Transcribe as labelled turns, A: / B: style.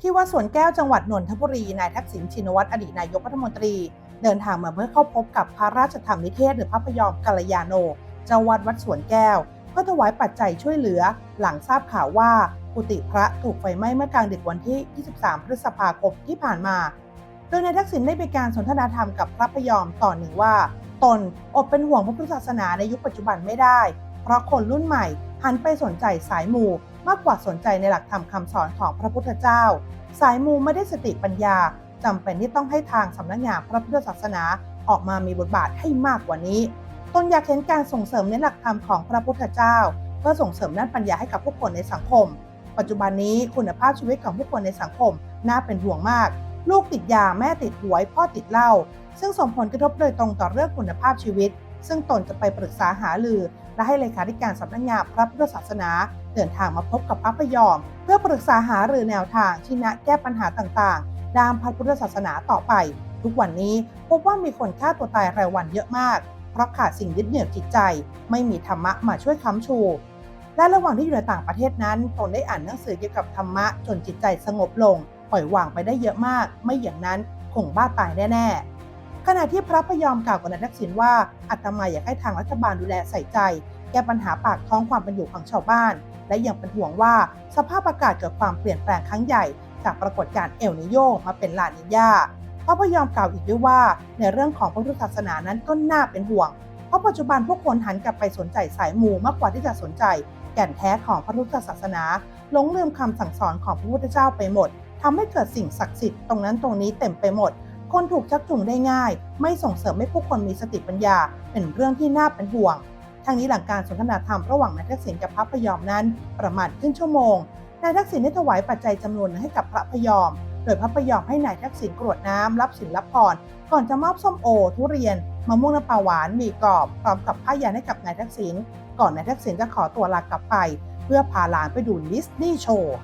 A: ที่วัดสวนแก้วจังหวัดนนทบุรี นายทักษิณชินวัตรอดีตนายกรัฐมนตรี เดินทางมาเพื่อเข้าพบกับพระราชธรรมนิเทศ หรือพระพยอมกัลยาโนเจ้าวัดวัดสวนแก้ว เพื่อถวายปัจจัยช่วยเหลือ หลังทราบข่าวว่ากุฏิพระถูกไฟไหม้เมื่อกลางดึกวันที่ 23 พฤษภาคมที่ผ่านมา โดยนายทักษิณได้มีการสนทนาธรรมกับพระพยอมต่อหนึ่งว่า ตนอดเป็นห่วงพระพุทธศาสนาในยุคปัจจุบันไม่ได้ เพราะคนรุ่นใหม่หันไปสนใจสายมู มากกว่าสนใจในหลักธรรมคำสอนของพระพุทธเจ้า สายมูไม่ได้สติปัญญาจำเป็นที่ต้องให้ทางสำนักงานพระพุทธศาสนาออกมามีบทบาทให้มากกว่านี้ตนอยากเห็นการส่งเสริมในหลักธรรมของพระพุทธเจ้า เพื่อส่งเสริมด้านปัญญาให้กับผู้คนในสังคม ปัจจุบันนี้คุณภาพชีวิตของผู้คนในสังคมน่าเป็นห่วงมาก ลูกติดยาแม่ติดหวยพ่อติดเหล้าซึ่งส่งผลกระทบโดยตรงต่อเรื่องคุณภาพชีวิต ซึ่งตนจะไปปรึกษาหารือ และให้เลขาธิการสำนักงานพระพุทธศาสนา เดินทางมาพบกับพระพยอม เพื่อปรึกษาหารือแนวทางที่นะแก้ปัญหาต่างๆด้านพระพุทธศาสนาต่อไป ทุกวันนี้พบว่ามีคนฆ่าตัวตายรายวันเยอะมาก เพราะขาดสิ่งยึดเหนี่ยวจิตใจ ไม่มีธรรมะมาช่วยค้ำชูและระหว่างที่อยู่ในต่างประเทศนั้นตนได้อ่านหนังสือเกี่ยวกับธรรมะจนจิตใจสงบลง ปล่อยวางไปได้เยอะมาก ไม่อย่างนั้นคงบ้าตายแน่ ๆ ขณะที่พระพยอมกล่าวกับนายทักษิณว่าอาตมาอยากให้ทางรัฐบาลดูแลใส่ใจ แก้ปัญหาปากท้องความเป็นอยู่ของชาวบ้าน และยังเป็นห่วงว่าสภาพอากาศเกิดความเปลี่ยนแปลงครั้งใหญ่ จากปรากฏการณ์เอลนิโยมาเป็นลานิญาพระพยอมกล่าวอีกด้วยว่า ในเรื่องของพระพุทธศาสนานั้นก็น่าเป็นห่วง เพราะปัจจุบันผู้คนหันกลับไปสนใจสายมูมากกว่าที่จะสนใจ แก่นแท้ของพระพุทธศาสนาหลงลืมคำสั่งสอนของพระพุทธเจ้าไปหมดทำให้เกิดสิ่งศักดิ์สิทธิ์ตรงนั้นตรงนี้เต็มไปหมด คนถูกชักจูงได้ง่าย ไม่ส่งเสริมให้ผู้คนมีสติปัญญา เป็นเรื่องที่น่าเป็นห่วง ทั้งนี้หลังการสนทนาธรรมระหว่างนายทักษิณกับพระพยอมนั้น ประมาณครึ่งชั่วโมง นายทักษิณได้ถวายปัจจัยจำนวนหนึ่งให้กับพระพยอม โดยพระพยอมให้นายทักษิณกรวดน้ำรับสินรับพร ก่อนจะมอบส้มโอ ทุเรียน มะม่วงน้ำปลาหวาน มีกรอบ พร้อมกับผ้ายันให้กับนายทักษิณ ก่อนนายทักษิณจะขอตัวลากลับไป เพื่อพาหลานไปดูดิสนีย์โชว์